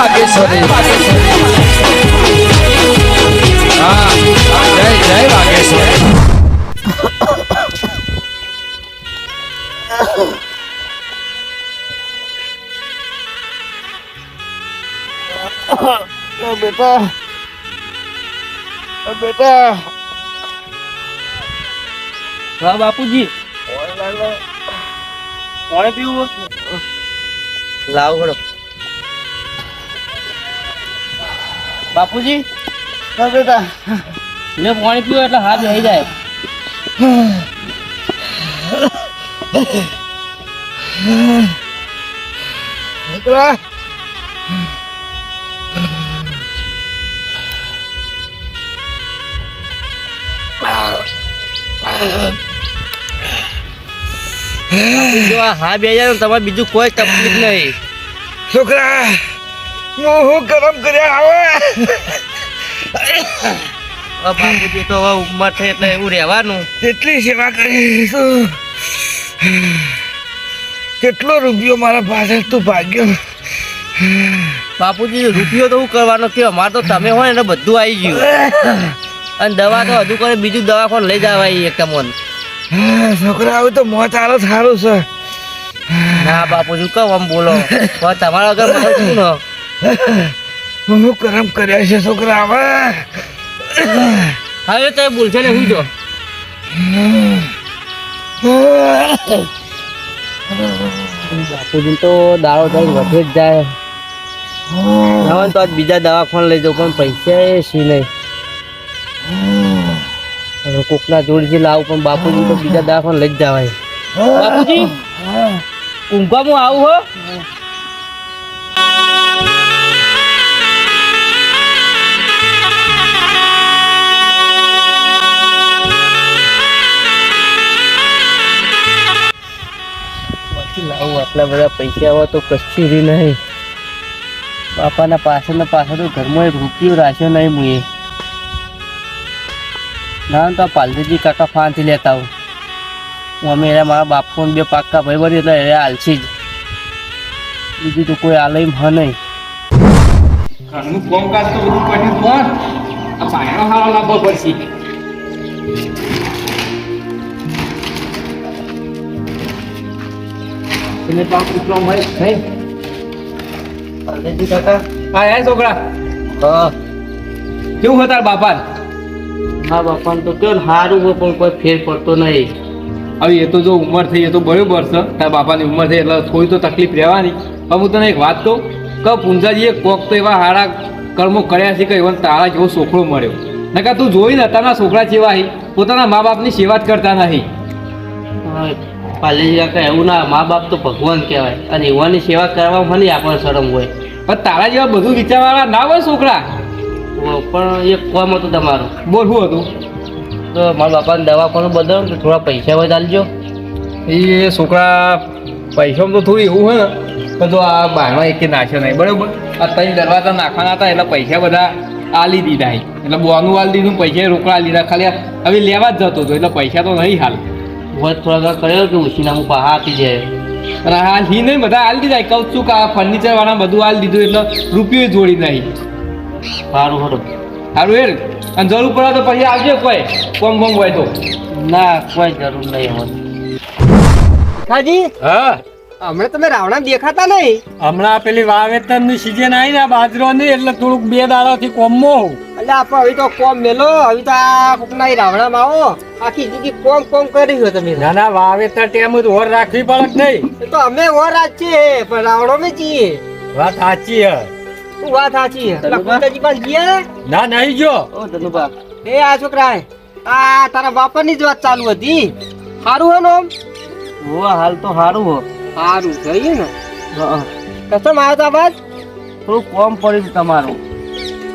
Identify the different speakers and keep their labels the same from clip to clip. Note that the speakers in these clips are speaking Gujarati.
Speaker 1: વાગેશ્વરી હા જય જય વાગેશ્વરી
Speaker 2: બેટા. બેટા.
Speaker 3: હા બાપુજી. લાવ ખડો બાપુજી?
Speaker 2: બેટા.
Speaker 3: પાણી પીવું એટલે હાથ રહી જાય. જો હા બે જાય તમારે બીજું કોઈ તકલીફ નહીં.
Speaker 2: છોકરા હું હું ગરમ કર્યા આવે?
Speaker 3: હવે બાપુજી તો હવે ઉંમર થઈ એટલે એવું રહેવાનું.
Speaker 2: કેટલી સેવા કરીશું કેટલો રૂપિયો મારા પાછળ તું ભાગ્યો.
Speaker 3: બાપુજી રૂપિયો તો હું કરવાનો કે અમારે તો તમે હોય ને બધું આવી ગયું. અને દવા તો હજુ કરે બીજું દવાખાને લઈ જવાય એક તમને
Speaker 2: છોકરા આવું તો મોત આલો સારું છે.
Speaker 3: ના બાપુજી કહો આમ બોલો? તમારા વગર શું ને?
Speaker 2: હું કરમ કર્યા છે છોકરા હવે.
Speaker 3: હવે તો એ ભૂલશે ને હું જો બાપુજી તો દાળો થઈને વધે જ જાય. હવે તો આજ બીજા દવાખાને લઈ જાઉં પણ પૈસા એ સી નહીં. કોકના જોડથી લાવું પણ બાપુજી તો બીજા દવાખાને લઈ જ જવાય. બાપુજી ઊંઘવામાં આવું હો. આટલા બધા પૈસા હોય તો કશું રહ્યું નહીં. બાપાના પાછળના પાછળ ઘરમાં એક રૂપિયો રાખ્યો નહીં મુએ. ના તો પાલજીજી કાકા ફાંથી લેતા હું અમે એના મારા બાપુ ને બે પાક્કા ભાઈ બની એટલે એ હાલશી જ. બીજું તો કોઈ આલય હ નહીં.
Speaker 1: ઘરનું કોમકાજ તો બધું પડ્યું પણ આ પાયણો હારો લાવવો પડશે. એને તો હોય જ નહીં.
Speaker 3: કાકા.
Speaker 1: હા હે છોકરા.
Speaker 3: હા.
Speaker 1: કેવું હતા બાપા
Speaker 3: હા બાપાને તો કેવું સારું પણ કોઈ ફેર પડતો નહીં.
Speaker 1: હવે એ તો જો ઉંમર થઈ એ તો બરોબર છે. તારા બાપાની ઉંમર થઈ એટલે થોડી તો તકલીફ રહેવાની. પણ હું તને એક વાત કહું કે પુંજાજીએ કોક તો એવા હારા કર્મો કર્યા છે કે એવા તારા જેવો છોકરો મળ્યો. નકા તું જોઈ ને તારા છોકરા જેવા હી પોતાના મા બાપની સેવા જ કરતા નહીં.
Speaker 3: પાલજીજી કાકા એવું ના મા બાપ તો ભગવાન કહેવાય. અને એવાની સેવા કરવામાં મને આપણને શરમ હોય.
Speaker 1: પણ તારા જેવા બધું વિચારવાળા ના હોય છોકરા?
Speaker 3: પણ એક કોમ હતું તમારું.
Speaker 1: બોલ શું હતું?
Speaker 3: તો મારા બાપાને દવાખાનું બદલો તો થોડા પૈસા હોય ચાલજો
Speaker 1: એ છોકરા પૈસામાં તો થોડું એવું હોય ને પણ જો આ બહારમાં એકે નાખ્યો નહીં બરાબર? આ ત્રણ દરવાજા નાખવાના હતા એટલે પૈસા બધા આલી દીધા એટલે બોનું આલી દીધું પૈસા રોકડા લીધા. ખાલી હવે લેવા જ જતો હતો એટલે પૈસા તો નહીં હાલ.
Speaker 3: વધ થોડા કર્યો કે ઉછીના હું પહા આપી જાય
Speaker 1: અને હા હી નહીં બધા હાલ દીધા. કહું છું કે આ ફર્નિચર વાળા બધું હાલ દીધું એટલે રૂપિયો જોડી નહીં.
Speaker 3: સારું હરો
Speaker 1: સારું એ અને જરૂર પડે તો પછી આવજો કોઈ. કોમ કોમ હોય તો.
Speaker 3: ના કોઈ જરૂર નહીં હોય.
Speaker 4: હાજી
Speaker 1: હા.
Speaker 4: હમણાં તમે રાવણા દેખાતા નહીં?
Speaker 5: હમણાં પેલી વાવેતરની સિઝન આવી ને બાજરોની એટલે થોડુંક બે દાડાથી કોમો
Speaker 4: એટલે આપણે હવે તો કોમ મેલો હવે તો આ કોકના ઈ રાવણામાં આવો. આખી જિંદગી કોમ કોમ કરી હોય તમે.
Speaker 5: ના ના વાવેતર ટેમ જ ઓર રાખવી પડે નહીં?
Speaker 4: તો અમે ઓર રાખીએ પણ રાવણો મેં છીએ.
Speaker 5: વાત સાચી હે.
Speaker 4: વાત સાચી એટલે કુંતાજી પાસે ગયા?
Speaker 5: ના નહીં જો
Speaker 3: ઓ ધનુભા.
Speaker 4: એ આ છોકરા આ તારા બાપાની જ વાત ચાલુ હતી. સારું હે નોમ
Speaker 3: હો હાલ તો સારું હો.
Speaker 4: સારું જોઈએ ને.
Speaker 3: હા.
Speaker 4: કસ્ટમ આવ્યો તા
Speaker 3: થોડું કોમ પડ્યું છે તમારું.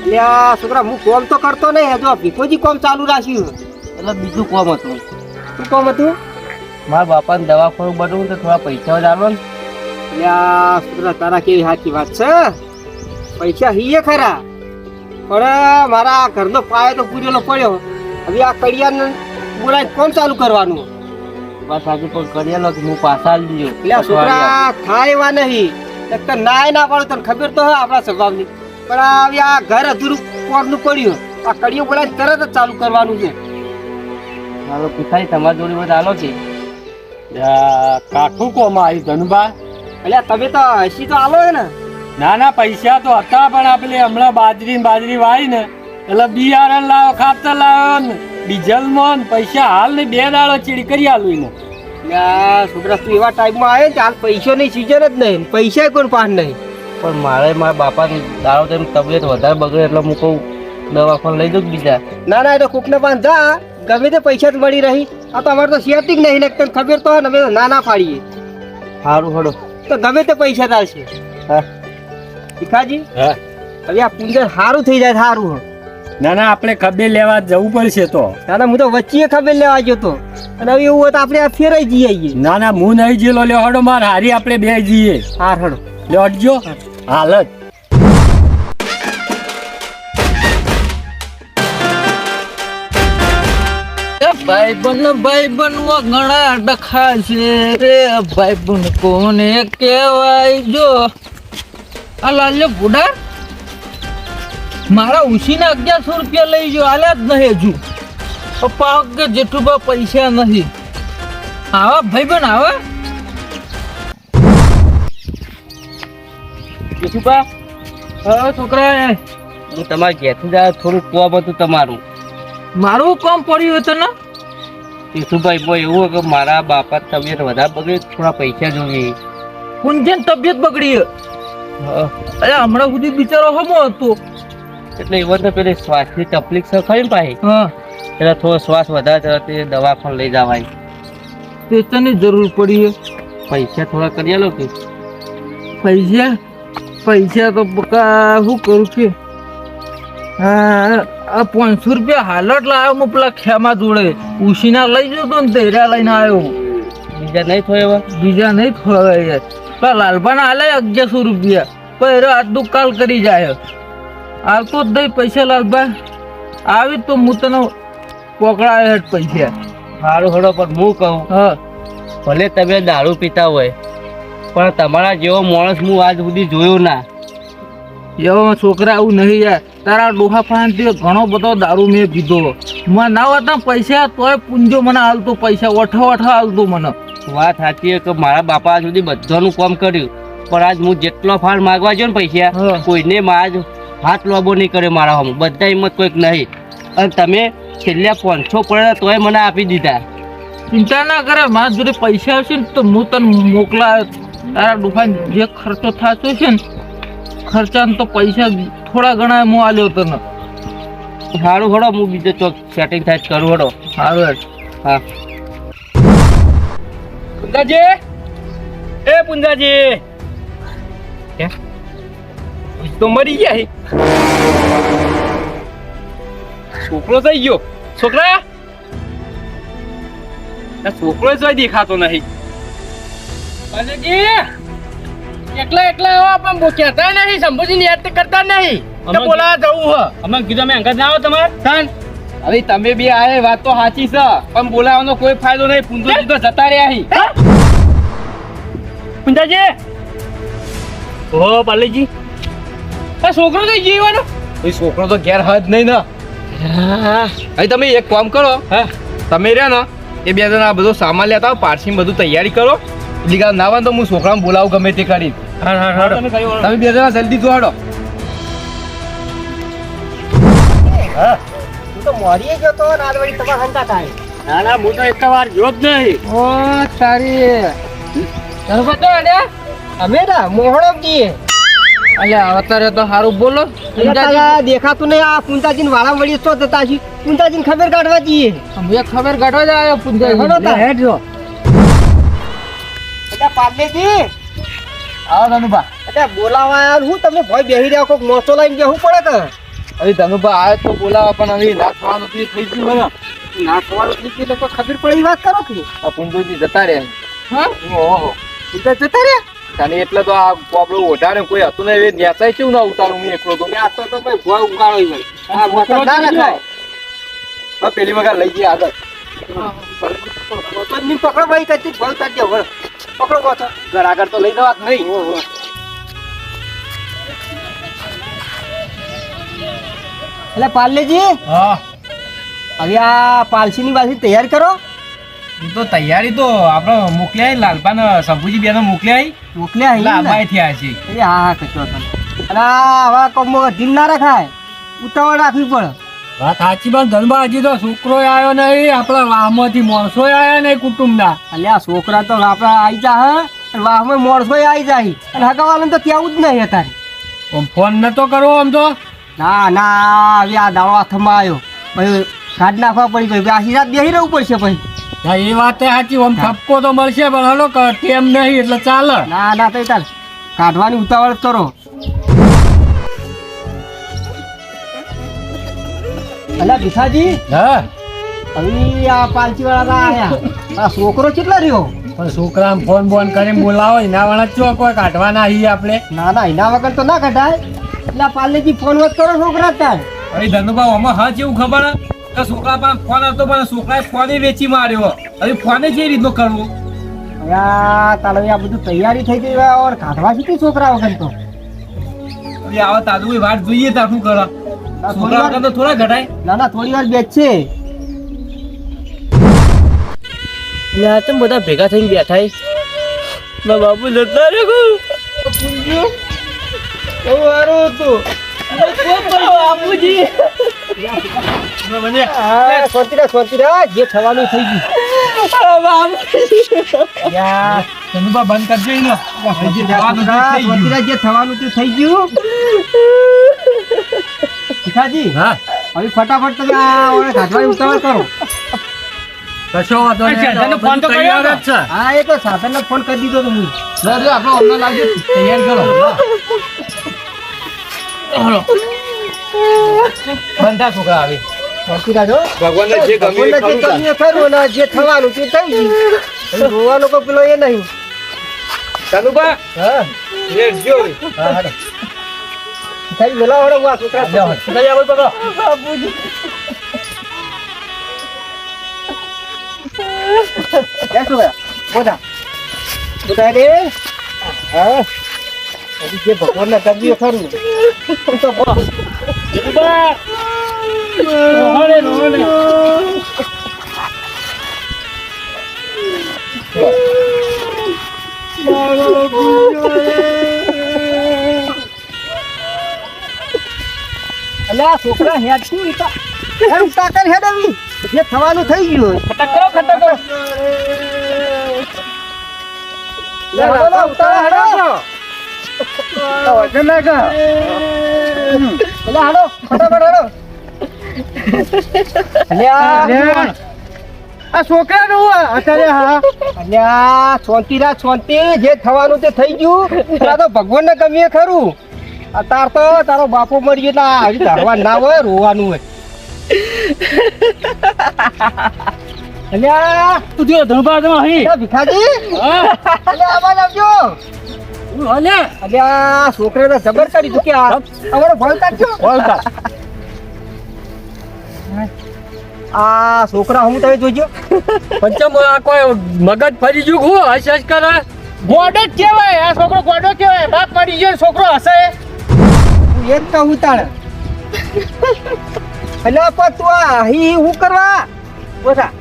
Speaker 4: એટલે છોકરા હું કોમ તો કરતો નહીં હજુ ભીખોજી કોમ ચાલુ રાખ્યું
Speaker 3: એટલે બીજું કોમ હતું.
Speaker 4: શું કોમ હતું?
Speaker 3: મારા બાપાને દવાખાનું બનવું તો થોડા પૈસા જ ને.
Speaker 4: એટલે છોકરા તારા કેવી સાચી વાત છે? પૈસા હીએ ખરા. પણ મારા ઘરનો પાયો તો પૂરેલો પડ્યો. હવે આ કડિયાને બોલાય કોમ ચાલુ કરવાનું?
Speaker 3: બસ આજે પણ કરેલો કે હું પાછા આવી
Speaker 4: એટલે છોકરા થાય એવા નહીં. નાય ના પાડો તને ખબર તો હોય આપણા સ્વભાવની. પણ હવે આ ઘર અધૂરું કોડનું પડ્યું. આ કડીઓ બોલાય તરત જ ચાલુ કરવાનું છે.
Speaker 3: મારો પિતાજી તમારી જોડે બધા આલો છે.
Speaker 5: કાઠું કોમાં આવી ધનુભા
Speaker 4: એટલે તમે તો હસી તો આલો ને.
Speaker 5: ના ના પૈસા તો હતા પણ આપણે હમણાં બાજરી બાજરી વાય ને. એટલે બિયારણ લાવો ખાતર લાવો ને ડીઝલમાં પૈસા હાલ ને બે દાડો ચીડી કરી આલું ને
Speaker 4: છોકરા તું એવા ટાઈમમાં આવે ને હાલ પૈસાની સિઝન જ નહીં. પૈસા કોઈ પાસ નહીં.
Speaker 3: પણ મારે મારા બાપા દાડો તેમ તબિયત વધારે બગડે એટલે હું કહું દવાખાને લઈ દઉં બીજા?
Speaker 4: ના ના એટલે કોકને જા. ગમે તે પૈસા જ મળી રહી. આ તો અમારે તો સેટિંગ નહીં ને તને ખબર તો ને અમે ના ના પાડીએ
Speaker 3: સારું હડો
Speaker 4: તો ગમે તે પૈસા ચાલશે.
Speaker 3: હા.
Speaker 4: ભીખાજી?
Speaker 5: હા.
Speaker 4: હવે આ પૂંજર સારું થઈ જાય સારું હો.
Speaker 5: ના ના આપણે ખબર લેવા જવું પડશે તો.
Speaker 4: ના ના હું તો વચ્ચે ખબર લેવા ગયો તો. અને હવે એવું હોય તો આપણે આ ફેરાઈ જઈએ.
Speaker 5: ના ના હું નહીં જેલો લ્યો હડો માર હારી આપણે બે જઈએ.
Speaker 4: હાર હડો
Speaker 5: હટજો હાલ જ.
Speaker 6: ભાઈબંધ ભાઈબંધ ઘણા ડખા છે રે. ભાઈબંધ કોને કહેવાય? જો. આ લાલ્યો બુડા મારા ઉછીના અગિયારસો રૂપિયા લઈ જો. આલ્યા જ નહીં હજુ. પપ્પા કે જેઠુબા પૈસા નથી. આવા ભાઈબંધ આવા.
Speaker 3: જેઠુબા
Speaker 6: હવે છોકરા
Speaker 3: હું તમારા ઘેરથી જાય થોડું કોમ હતું તમારું.
Speaker 6: મારું કામ પડ્યું હતું ને?
Speaker 3: જેઠુભાઈ બોય એવું કે મારા બાપા તબિયત વધારે બગડે થોડા પૈસા જોઈએ.
Speaker 6: કુંજન તબિયત બગડી.
Speaker 3: હા.
Speaker 6: અરે હમણાં સુધી બિચારો હમો હતો.
Speaker 3: એટલે એવો તો પેલી શ્વાસની તકલીફ છે ખરી ને પાછી
Speaker 6: હા.
Speaker 3: એટલે થોડો શ્વાસ વધારે તે દવાખાને લઈ જવાય.
Speaker 6: પૈસાની જરૂર પડી
Speaker 3: પૈસા થોડા કરી લો કે?
Speaker 6: પૈસા? પૈસા તો બકા શું કરું કે? આ પાંચસો રૂપિયા હાલત લાવ્યો હું પેલા ખેમા જોડે. ઉશીના લઈ જતો ને તેરા લઈને આવ્યો.
Speaker 3: બીજા નહીં થયો એવા?
Speaker 6: બીજા નહીં થોડા યાર પેલા લાલભાના હાલે અગિયારસો રૂપિયા. પણ એરો આટલું કાલ કરી જાય. આવતો જ નહીં પૈસા લાલભા. આવી તો હું તને પકડાય હેઠ પૈસા.
Speaker 3: સારું હડો પણ હું કહું.
Speaker 6: હા.
Speaker 3: ભલે તમે દારૂ પીતા હોય પણ તમારા જેવો માણસ હું આજ સુધી જોયો ના.
Speaker 6: એવો છોકરા આવું નહીં યાર. તારા ડોહા ફાંતી ઘણો બધો દારૂ મેં પીધો. મને ના હતા પૈસા તોય પૂંજો મને હાલતો પૈસા ઓઠો ઓઠો હાલતો મને.
Speaker 3: વાત સાચી કે મારા બાપા આજ સુધી બધાનું કામ કર્યું. પણ આજ હું જેટલો ફાળ માગવા જો ને પૈસા કોઈને આજ હાથ લોબો નહીં કરે મારા હમ. બધા હિંમત કોઈક નહીં. અને તમે છેલ્લે પાંચસો પડ્યા તોય મને આપી દીધા.
Speaker 6: ચિંતા ના કરે મારા જોડે પૈસા આવશે ને તો હું તને મોકલા તારા ડોહા જે ખર્ચો થતો છે ને, ખર્ચાને તો પૈસા થોડા ઘણા હું આલ્યો તને
Speaker 3: સારું હડો, હું બીજો ચોક સેટિંગ થાય કરું હડો.
Speaker 6: સારું
Speaker 3: હા.
Speaker 1: પુંજાજી? એ પુંજાજી! તો મરી ગયા છોકરો થઈ ગયો. છોકરા? છોકરો જ દેખાતો નહીં. એકલા એકલા આવો પણ કહેતા નહીં શંભુજીને યાદ કરતા નહીં. તો બોલાવા જવું હ. અમે કીધું અમે અંગત ના આવો તમારે? તાન અરે તમે બી આએ વાત તો સાચી છે પણ બોલાવવાનો કોઈ ફાયદો નહીં પુંજોજી તો જતા રહ્યા હી. પુંજાજી? ઓ પાલેજી આ છોકરો તો જીવાનો એ છોકરો તો ઘેર હદ નહીં ને. અહીં તમે એક કામ કરો. હા. તમે રહ્યા ને એ બે જણા આ બધો સામાન લેતા આવો પારસી બધું તૈયારી કરો. લીગા નાવા તો હું છોકરાને બોલાવું ગમે તે કરી. હા હા હા તમે બે જણા જલ્દી
Speaker 4: તો મોરીએ ગયો તો ને વળી તમારા હંતા થાય.
Speaker 5: ના ના હું તો એક વાર જો જ નહીં.
Speaker 4: ઓ તારી.
Speaker 6: તરફા તો અલ્યા
Speaker 4: અમે ના મોહણો જઈએ
Speaker 6: અલ્યા અત્યારે તો સારું બોલો.
Speaker 4: દેખાતું નહીં આ પુંતાજીને વાળા વળી તો જતા છીએ પુંતાજીને ખબર કાઢવા જઈએ.
Speaker 6: અમે ખબર કાઢવા જાય
Speaker 4: હડો. એટલે પાર્લેજી.
Speaker 6: આવો ધનુભા.
Speaker 4: એટલે બોલાવા હું? તમને ભય બેહી રહ્યા કોક મોસો લઈને બેહવું પડે કે?
Speaker 1: હવે ધનુભા આવે તો બોલાવા પણ હવે ના થવાનું તો એ થઈ ગયું હોય ને
Speaker 4: ના થઈ ગયું એટલે કોઈ ખબર પડે વાત કરો કે?
Speaker 1: આ પુંજોજી જતા રહ્યા.
Speaker 6: હા?
Speaker 1: ઓહો.
Speaker 4: જતા રહ્યા?
Speaker 1: અને એટલે તો આ આપણું ઓઢાને કોઈ હતું ને નેચાય કેવું ના ઉતારું હું એકલો તો?
Speaker 4: આ તો તો ભાઈ ભોય ઉકાળો ભાઈ. આ મોસો ના રખાય.
Speaker 1: હવે પેલી વખત લઈ ગયા આગળ.
Speaker 4: પકડ નહીં ભાઈ કચ્છી ભોય કાઢજો. પકડો પાછા.
Speaker 1: ઘર આગળ તો લઈ જવાત નહીં.
Speaker 4: એટલે પાલલેજી
Speaker 1: હા.
Speaker 4: હવે આ પાલસીની બાસી તૈયાર કરો.
Speaker 1: તો તૈયારી તો આપણે મોકલ્યા લાલપાન શંભુજી બેને મોકલ્યા
Speaker 4: મોકલ્યા
Speaker 1: લાભાઈ થયા છે.
Speaker 4: એ હા હા કચો અને આવા કોમ ઢીલ ના રખાય. ઉતાવળ રાખવી પડે.
Speaker 5: વાત સાચી પણ ધનબા હજી તો છોકરો આવ્યો નહીં. આપણા વાહમાંથી માણસો આવ્યા નહીં કુટુંબના.
Speaker 4: એટલે આ છોકરા તો આપણા આવી જા હા? અને વાહમાં માણસો આવી જાય. અને હગાવાલાને તો ત્યાં જ નહીં અત્યારે.
Speaker 5: ફોન નતો કરવો આમ તો?
Speaker 4: ના ના હવે આ દાડો હાથમાં આવ્યો. પછી કાઢ નાખવા પડી પછી આખી રાત બેસી રહેવું પડશે પછી.
Speaker 5: હા, એ વાત સાચી આમ ઠપકો તો મળશે પણ હલો ટેમ નહીં એટલે ચાલે.
Speaker 4: ના ના તો ચાલ. કાઢવાની ઉતાવળ કરો. અલા ભીખાજી?
Speaker 5: હા.
Speaker 4: હવે આ પાલચી વાળા આયા. આ છોકરો કેટલો રહ્યો?
Speaker 5: પણ છોકરાને ફોન બોન કરીને બોલાવો એના વાળા ચો કોઈ કાઢવાના હી આપણે.
Speaker 4: ના ના એના વગર તો ના કાઢાય. એટલે આ ફોન વત કરો છોકરા તાર
Speaker 1: અરે ધનુભાઈ આમાં હા જેવું ખબર હે? કે છોકરા પાસે ફોન હતો પણ છોકરાએ ફોને વેચી માર્યો. હવે ફોને જે રીતનો કરવો?
Speaker 4: યા તારે આ બધું તૈયારી થઈ ગઈ હોય ઓર કાઢવા શીખી છોકરા વગર તો?
Speaker 1: હવે આવા તાજુ વાટ જોઈએ તો શું કરે? છોકરા તો થોડા ઘટાય?
Speaker 4: ના ના થોડી વાર બેસશે
Speaker 3: એટલે આ બધા ભેગા થઈને બેઠા? મારા બાપુ જતા રે ગો બાપુજી.
Speaker 4: હા, શાંતિ રાખ, જે થવાનું થઈ ગયું.
Speaker 1: સાધનનો ફોન
Speaker 4: કરી દીધો તો
Speaker 1: આપણે અમને લાવજો તૈયાર કરો બંધા છોકરા આવે. ભગવાનને જે ગમે એ ખરું
Speaker 4: જે થવાનું તે થઈ ગયું. રોવાનો કોઈ પેલો એ નહીં.
Speaker 1: ધનુભા
Speaker 4: હા. હળો, હું આ છોકરા બાપુજી. બેસો ભાઈ બોધા બોધા રે. હા. જે ભગવાનના ગમ્યું ખરું તો બોલો. અલ્યા છોકરા હેડ શું ઈતા હેડ આવી. જે થવાનું થઈ ગયું ખટક કરો ખટક કરો. લે હડો. લે ઉતા વજન ના લે હડો. ફટાફટ હડો. અલ્યા આ છોકરા નું અત્યારે હા. અલ્યા શાંતિ રાખ શાંતિ. જે થવાનું તે થઈ ગયું. આ તો ભગવાન ને ગમીએ ખરું. તાર તો તારો બાપો મળી એટલે આ આવી ધરવા ના હોય રોવાનું હોય. અલ્યા.
Speaker 5: તું જો અહીં.
Speaker 4: અલ્યા ભીખાજી. અલ્યા આવાજ આવજો.
Speaker 5: અલે
Speaker 4: અલ્યા. છોકરાને જબર કરી આ અમારો ભોલ કાઢજો આ છોકરા હું તમે જોજો
Speaker 5: પંચમ આ કોઈ મગજ ફરી ગયું હું હસ હસ કરે?
Speaker 4: ગોડો જ કેવાય આ છોકરો ગોડો કેવાય બાપ મરી ગયો છોકરો હશે. હું એક હું તાણે એટલે પણ તું આ હી હું કરવા? બોસા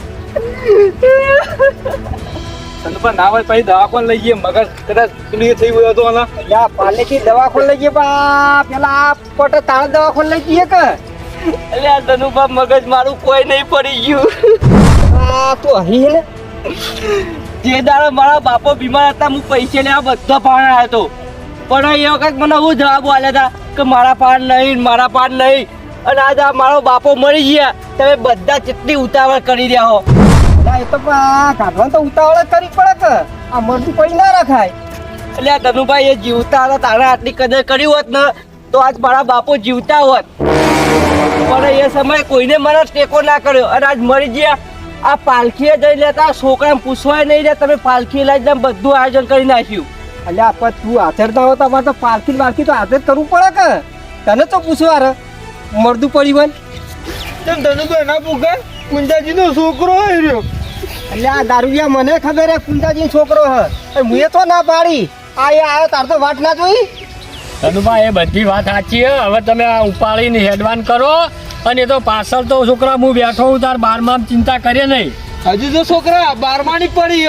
Speaker 1: ધનુભા ના હોય પછી દવાખાને લઈ જઈએ. મગજ કદાચ ક્લિયર થઈ ગયો હતું આના
Speaker 4: આ પાલેથી દવાખાને લઈ જઈએ બા પેલા આ પોતે તાળ દવાખાને લઈ જઈએ કે?
Speaker 3: એટલે આ ધનુભા મગજ મારું કોઈ નહીં પડી ગયું.
Speaker 4: આ તો અહીં ને?
Speaker 3: જે દાડો મારા બાપો બીમાર હતા હું પૈસે લેવા બધો પાણ આવ્યો હતો પણ એ વખત મને હું જવાબ આલ્યા હતા કે મારા પાન નહીં મારા પાન નહીં. અને આજ આ મારો બાપો મરી ગયા. તમે બધા કેટલી ઉતાવળ કરી રહ્યા હો.
Speaker 4: એ તો કાઢવાનું તો ઉતાવળ જ કરવી પડે કે? આ મરતું પડી ના રખાય.
Speaker 3: એટલે આ ધનુભાઈ એ જીવતા હતા તારે આટલી કદર કરી હોત ને તો આજ મારા બાપો જીવતા હોત. પણ એ સમયે કોઈને મને ટેકો ના કર્યો. અને આજ મરી ગયા. આ પાલખીએ જઈ લેતા છોકરાને પૂછવાય નહીં રહ્યા તમે પાલખી લઈ જઈને બધું આયોજન કરી નાખ્યું.
Speaker 4: એટલે આ પણ તું હાજર ના હો તમારે તો પાલખી પાલખી તો હાજર કરવું પડે કે? તને તો પૂછવા રે. મરદું પડી હોય એટલે આ દારૂડિયા મને ખબર હે કુંજાજી છોકરો હે. હું તો ના પાડી. આ એ આવ્યો તાર તો વાટ ના જોઈ?
Speaker 5: ધનુભાઈ એ બધી વાત સાચી હવે તમે આ ઉપાડીને હેડવાન કરો. અને એ તો પાછળ તો છોકરા, હું બેઠો હું તાર બારમાં ચિંતા કરીએ નહીં.
Speaker 6: હજુ તો છોકરા, બારમાની પડી.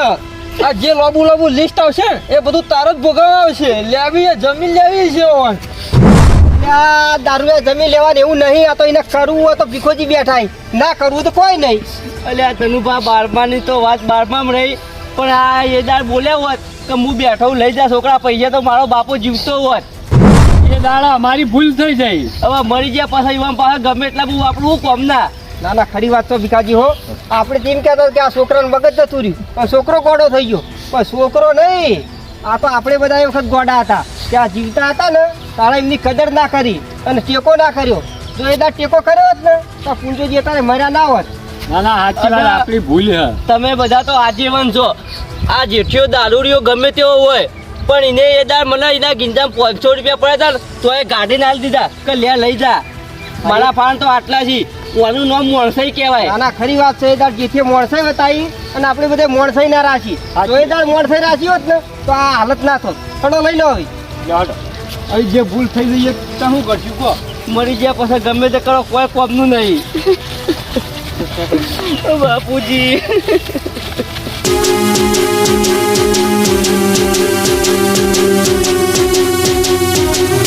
Speaker 6: આ જે લોબુ લોબુ લિસ્ટ આવશે એ બધું તારો જ ભોગવવા આવશે. લેવી જમીન લેવી છે ઓન.
Speaker 4: આ દારૂએ જમીન લેવાનું એવું નહીં, આ તો એને કરવું હોય તો ભીખોજી બેઠા ના કરવું તો કોઈ નહીં.
Speaker 3: અલ્યા ધનુભા બારમાની તો વાત બારમામ રહી. પણ આ દાડ બોલ્યા હોત કે હું બેઠો લઈ જા છોકરા, પૈસા તો મારો બાપો જીવતો હોત.
Speaker 5: એ દાડા અમારી ભૂલ થઈ જાય.
Speaker 3: હવે મરી ગયા પાછા ઈવાન પાસે ગમે એટલા બહુ આપણું કોમ
Speaker 4: ના? ના ખરી વાત તો ભીખાજી હો. આપણે તેમ કહેતા કે આ છોકરાનું મગજ જતું રહ્યું. પણ છોકરો ગોડો થઈ ગયો. પણ છોકરો નહીં. આ તો આપણે બધા એ વખત ગોડા હતા. કે આ જીવતા હતા ને તારા એમની કદર ના કરી અને ટેકો ના કર્યો. જો એ ટેકો કર્યો હોત ને તો પૂંજોજી તારે મર્યા ના હોત.
Speaker 5: ના ના સાચી વાત આપણી ભૂલ
Speaker 3: તમે બધા તો આજીવન છો આ જેઠિયો દારૂડિયો ગમે તેવો હોય પણ એને એ દાડ મને એના ગીંજામાં પાંચસો રૂપિયા પડ્યા હતા તો એ ગાડી ના દીધા કે લે લઈ જા. મારા ફાન તો આટલા છે. ઓનું નામ મોણસાઈ કહેવાય.
Speaker 4: ના ના ખરી વાત છે એ દાડ જેથી મોણસાઈ બતાવી અને આપણે બધે મોણસાઈ ના રાખી. તો એ દાડ મોણસાઈ રાખી હોત ને તો આ હાલત ના થોત. થોડો લઈ લો હવે.
Speaker 1: અહીં જે ભૂલ થઈ ગઈ એ તો શું કરશું કહો.
Speaker 3: મરી ગયા પછી ગમે તે કરો કોઈ કોમનું નહીં. બાપુજી.